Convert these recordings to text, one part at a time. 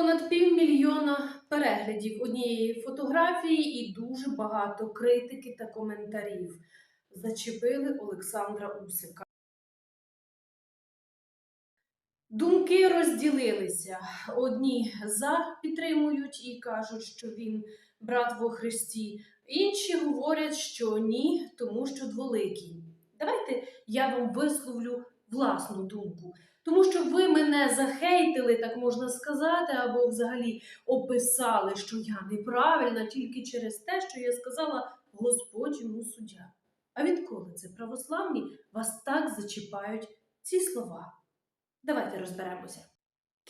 Понад півмільйона переглядів однієї фотографії і дуже багато критики та коментарів зачепили Олександра Усика. Думки розділилися. Одні за підтримують і кажуть, що він брат во Христі. Інші говорять, що ні, тому що дволикий. Давайте я вам висловлю власну думку. Тому що ви мене захейтили, так можна сказати, або взагалі описали, що я неправильна тільки через те, що я сказала Господь йому суддя. А відколи це православні вас так зачіпають ці слова? Давайте розберемося.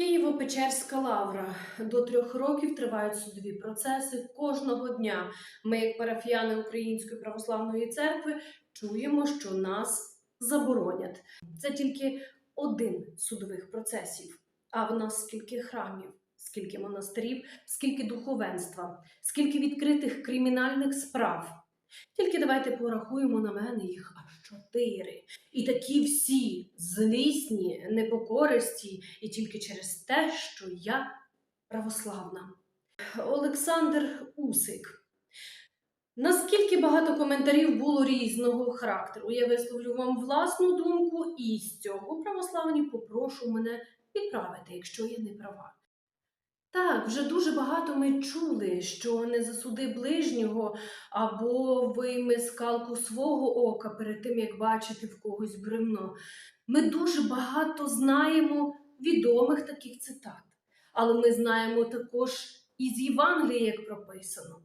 Києво-Печерська лавра. До трьох років тривають судові процеси. Кожного дня ми, як парафіяни Української православної церкви, чуємо, що нас заборонять. Це тільки один з судових процесів. А в нас скільки храмів, скільки монастирів, скільки духовенства, скільки відкритих кримінальних справ. Тільки давайте порахуємо на мене їх аж чотири. І такі всі злісні, непокористі, і тільки через те, що я православна. Олександр Усик. Наскільки багато коментарів було різного характеру? Я висловлю вам власну думку, і з цього православні попрошу мене підправити, якщо я не права. Так, вже дуже багато ми чули, що не засуди ближнього або вийми скалку свого ока перед тим, як бачити в когось бревно. Ми дуже багато знаємо відомих таких цитат, але ми знаємо також із Євангелія, як прописано,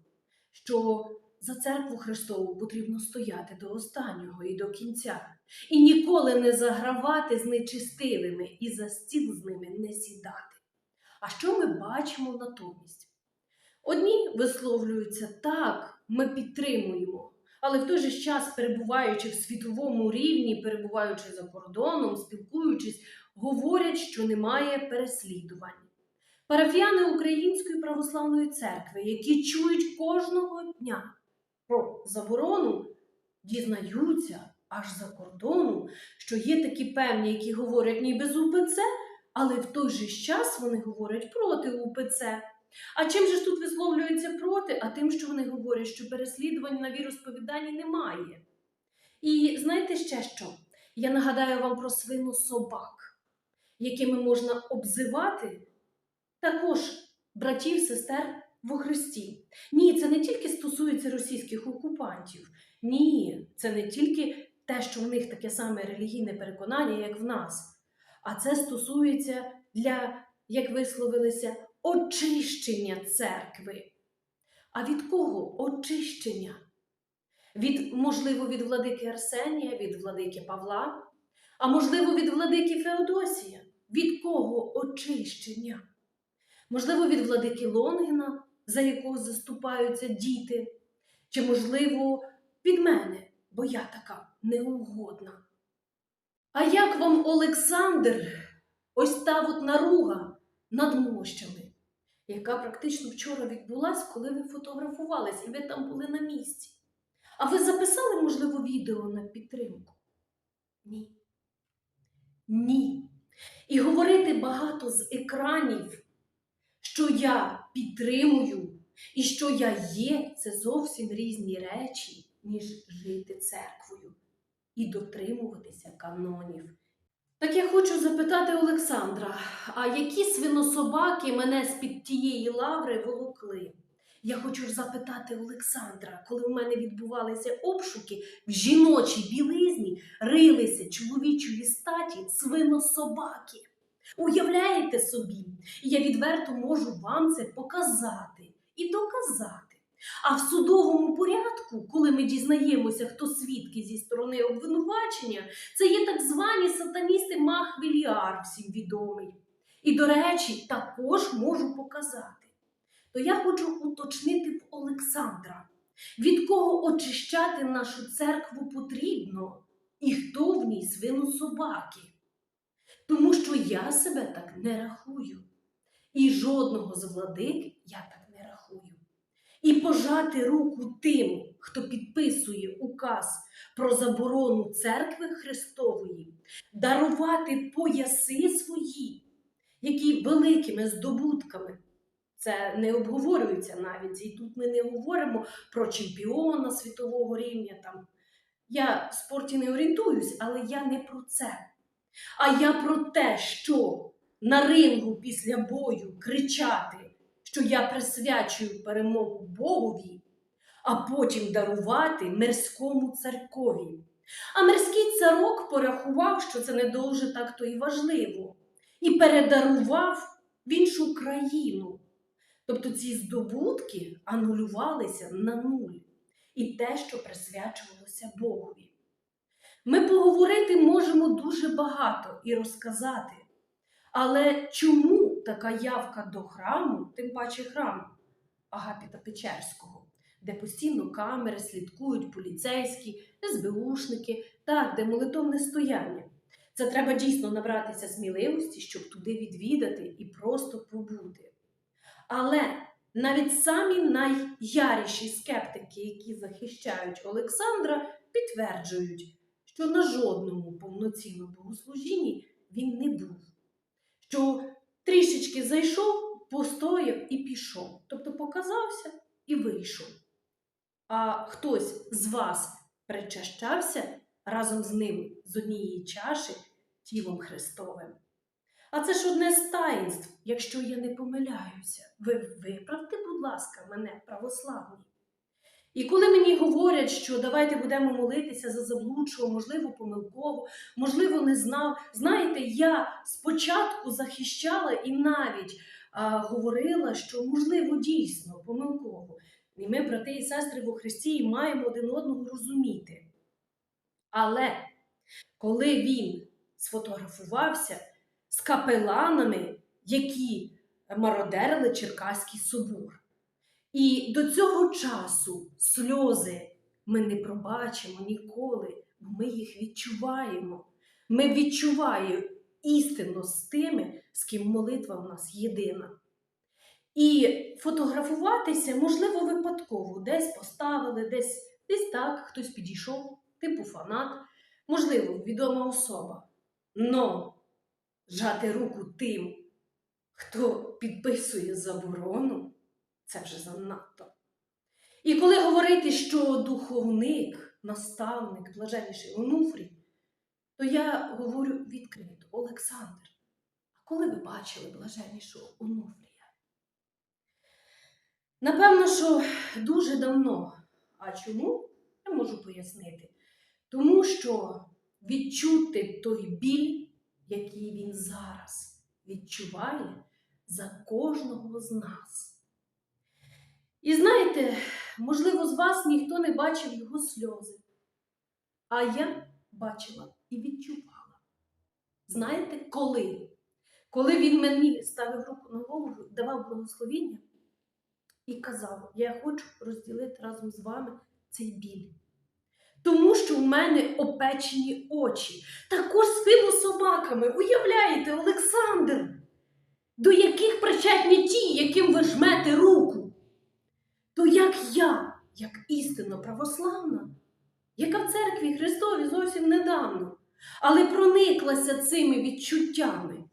що за церкву Христову потрібно стояти до останнього і до кінця, і ніколи не загравати з нечистивими і за стіл з ними не сідати. А що ми бачимо натомість? Одні висловлюються так, ми підтримуємо, але в той же час, перебуваючи в світовому рівні, перебуваючи за кордоном, спілкуючись, говорять, що немає переслідувань. Парафіяни Української православної церкви, які чують кожного дня про заборону, дізнаються аж за кордону, що є такі певні, які говорять ніби з УПЦ, але в той же час вони говорять проти УПЦ. А чим же ж тут висловлюються проти? А тим, що вони говорять, що переслідувань на віросповіданні немає. І знаєте ще що? Я нагадаю вам про свину собак, якими можна обзивати також братів, сестер во Христі. Ні, це не тільки стосується російських окупантів. Ні, це не тільки те, що в них таке саме релігійне переконання, як в нас. А це стосується для, як висловилися, очищення церкви. А від кого очищення? Від, можливо, від владики Арсенія, від владики Павла, а можливо, від владики Феодосія. Від кого очищення? Можливо, від владики Лонгіна, за якого заступаються діти, чи, можливо, від мене, бо я така неугодна. А як вам Олександр, ось та от наруга над мощами, яка практично вчора відбулась, коли ви фотографувались і ви там були на місці? А ви записали, можливо, відео на підтримку? Ні. Ні. І говорити багато з екранів, що я підтримую і що я є, це зовсім різні речі, ніж жити церквою і дотримуватися канонів. Так я хочу запитати Олександра, а які свинособаки мене з-під тієї лаври волокли? Я хочу запитати Олександра, коли в мене відбувалися обшуки в жіночій білизні, рилися чоловічої статі свинособаки. Уявляєте собі, я відверто можу вам це показати і доказати. А в судовому порядку, коли ми дізнаємося, хто свідки зі сторони обвинувачення, це є так звані сатаністи Махвільяр, всім відомий. І, до речі, також можу показати. То я хочу уточнити в Олександра, від кого очищати нашу церкву потрібно і хто в ній свину собаки. Тому що я себе так не рахую. І жодного з владик я так не рахую і пожати руку тим, хто підписує указ про заборону церкви Христової, дарувати пояси свої, які великими здобутками. Це не обговорюється навіть. І тут ми не говоримо про чемпіона світового рівня. Там. Я в спорті не орієнтуюсь, але я не про це. А я про те, що на рингу після бою кричати, що я присвячую перемогу Богові, а потім дарувати мирському царкові. А мирський царок порахував, що це не дуже так то і важливо, і передарував в іншу країну. Тобто ці здобутки анулювалися на нуль і те, що присвячувалося Богові. Ми поговорити можемо дуже багато і розказати. Але чому така явка до храму, тим паче храму Агапіта Печерського, де постійно камери слідкують поліцейські, СБУшники, так, де молитовне стояння? Це треба дійсно набратися сміливості, щоб туди відвідати і просто побути. Але навіть самі найяріші скептики, які захищають Олександра, підтверджують, що на жодному повноцінному богослужінні він не був. Що трішечки зайшов, постояв і пішов. Тобто показався і вийшов. А хтось з вас причащався разом з ним з однієї чаші тілом Христовим. А це ж одне з таїнств, якщо я не помиляюся. Ви виправте, будь ласка, мене православні. І коли мені говорять, що давайте будемо молитися за заблудшого, можливо, помилково, можливо, не знав. Знаєте, я спочатку захищала і навіть а, говорила, що можливо дійсно помилково. І ми, брати і сестри во Христі, маємо один одного розуміти. Але коли він сфотографувався з капеланами, які мародерили Черкаський собор, і до цього часу сльози ми не пробачимо ніколи, бо ми їх відчуваємо. Ми відчуваємо істинно з тими, з ким молитва в нас єдина. І фотографуватися, можливо, випадково. Десь поставили, десь, десь так, хтось підійшов, типу фанат, можливо, відома особа. Но жати руку тим, хто підписує заборону, це вже занадто. І коли говорити, що духовник, наставник, блаженніший Онуфрій, то я говорю відкрито, Олександр, а коли ви бачили блаженнішого Онуфрія? Напевно, що дуже давно. А чому? Я можу пояснити. Тому що відчути той біль, який він зараз відчуває за кожного з нас. І знаєте, можливо, з вас ніхто не бачив його сльози, а я бачила і відчувала. Знаєте, коли? Коли він мені ставив руку на голову, давав благословіння і казав: Я хочу розділити разом з вами цей біль. Тому що в мене опечені очі. Також з філособаками. Уявляєте, Олександр, до яких причетні ті, яким ви жмете руку? То як я, як істинно православна, яка в церкві Христові зовсім недавно, але прониклася цими відчуттями.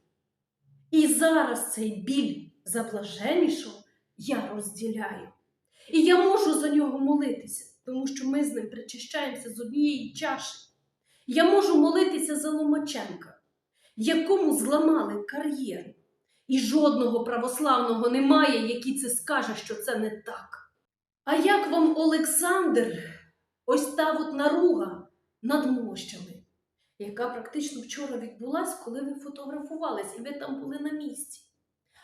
І зараз цей біль за я розділяю. І я можу за нього молитися, тому що ми з ним причащаємося з однієї чаші. Я можу молитися за Ломаченка, якому зламали кар'єру. І жодного православного немає, який це скаже, що це не так. А як вам, Олександр, ось та от наруга над мощами, яка практично вчора відбулась, коли ви фотографувались, і ви там були на місці?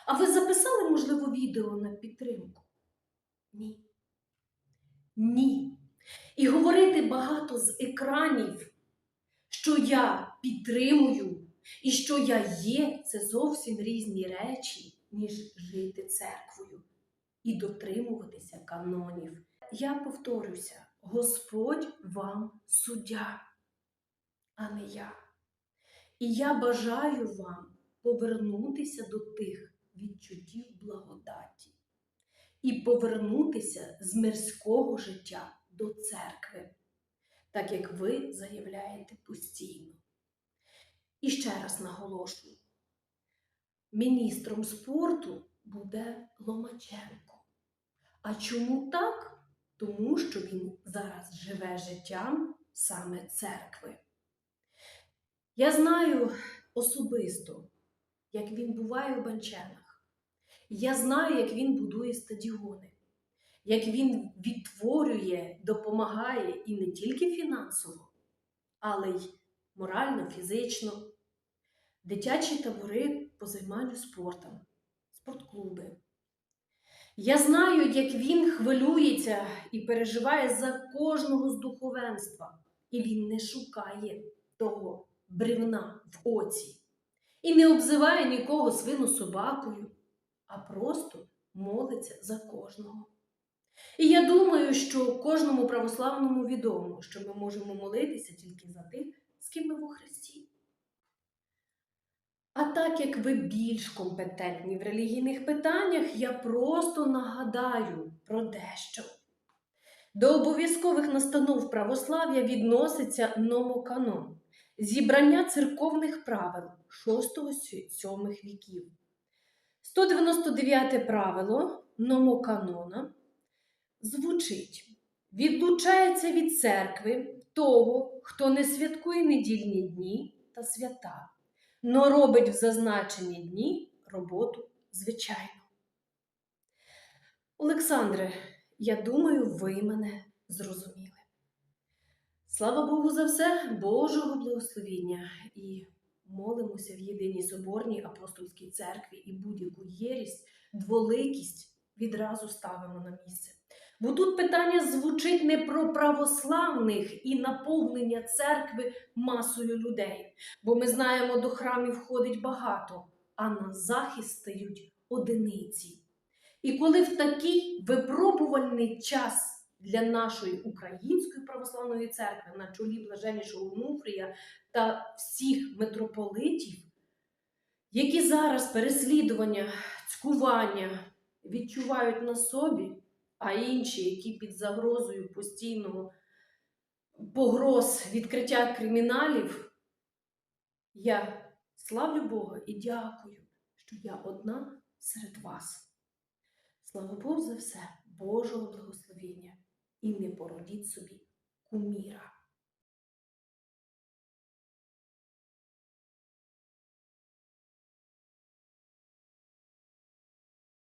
А ви записали, можливо, відео на підтримку? Ні. Ні. І говорити багато з екранів, що я підтримую і що я є, це зовсім різні речі, ніж жити церквою і дотримуватися канонів. Я повторюся, Господь вам суддя, а не я. І я бажаю вам повернутися до тих відчуттів благодаті і повернутися з мирського життя до церкви, так як ви заявляєте постійно. І ще раз наголошую: міністром спорту буде Ломаченко. А чому так? Тому що він зараз живе життям саме церкви. Я знаю особисто, як він буває у банчанах. Я знаю, як він будує стадіони, як він відтворює, допомагає і не тільки фінансово, але й морально, фізично, дитячі табори по займанню спортом, спортклуби. Я знаю, як він хвилюється і переживає за кожного з духовенства, і він не шукає того бревна в оці і не обзиває нікого свину собакою, а просто молиться за кожного. І я думаю, що кожному православному відомо, що ми можемо молитися тільки за тих, з ким ми во Христі. А так як ви більш компетентні в релігійних питаннях, я просто нагадаю про дещо. До обов'язкових настанов православ'я відноситься номоканон зібрання церковних правил 6-7 віків. 199 правило номоканона звучить: відлучається від церкви того, хто не святкує недільні дні та свята, но робить в зазначені дні роботу звичайно. Олександре, я думаю, ви мене зрозуміли. Слава Богу за все, Божого благословіння і молимося в єдиній соборній апостольській церкві і будь-яку єрість, дволикість відразу ставимо на місце. Бо тут питання звучить не про православних і наповнення церкви масою людей, бо ми знаємо, до храмів входить багато, а на захист стають одиниці. І коли в такий випробувальний час для нашої української православної церкви на чолі блаженнішого Онуфрія та всіх митрополитів, які зараз переслідування, цькування відчувають на собі, а інші, які під загрозою постійного погроз відкриття криміналів, я славлю Бога і дякую, що я одна серед вас. Слава Богу за все, Божого благословення і не породіть собі куміра.